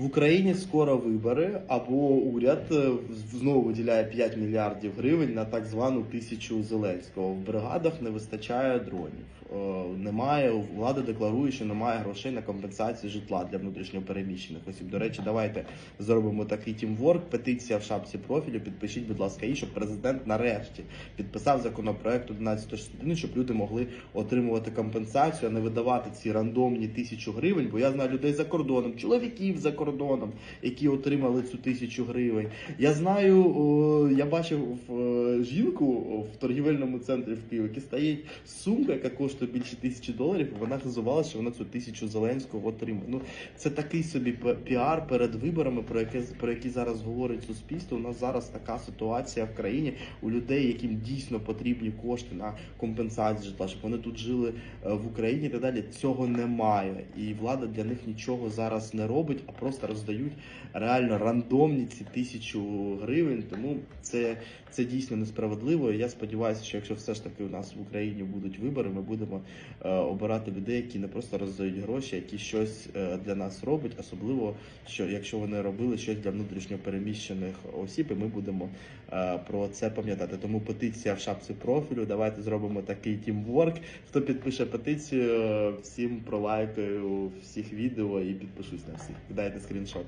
В Україні скоро вибори, або уряд е, знову виділяє 5 мільярдів гривень на так звану тисячу Зеленського. В бригадах не вистачає дронів. Е, Немає влада декларує, що немає грошей на компенсацію житла для внутрішньопереміщених осіб. До речі, давайте зробимо такий тімворк. Петиція в шапці профілю. Підпишіть, будь ласка, і щоб президент нарешті підписав законопроект 1161, щоб люди могли отримувати компенсацію, а не видавати ці рандомні тисячу гривень. Бо я знаю людей за кордоном, чоловіків за кордоном, які отримали цю тисячу гривень. Я знаю, я бачив е, жінку в торгівельному центрі в Києві, яка стоїть сумка, яка коштує більше тисячі доларів. Вона називала, що вона цю тисячу Зеленського отримає. Ну це такий собі піар перед виборами, про яке про які зараз говорить суспільство. У нас зараз така ситуація в країні у людей, яким дійсно потрібні кошти на компенсацію житла, щоб вони тут жили е, в Україні. і Так далі цього немає, і влада для них нічого зараз не робить, а просто роздають реально рандомні ці тисячу гривень. Тому це, це дійсно несправедливо. І я сподіваюся, що якщо все ж таки у нас в Україні будуть вибори, ми будемо е, обирати людей, які не просто роздають гроші, які щось е, для нас роблять, особливо що якщо вони робили щось для внутрішньопереміщених осіб, і ми будемо е, про це пам'ятати. Тому петиція в шапці профілю. Давайте зробимо такий тімворк. Хто підпише петицію, всім пролайкаю всіх відео і підпишусь на всіх. screenshot.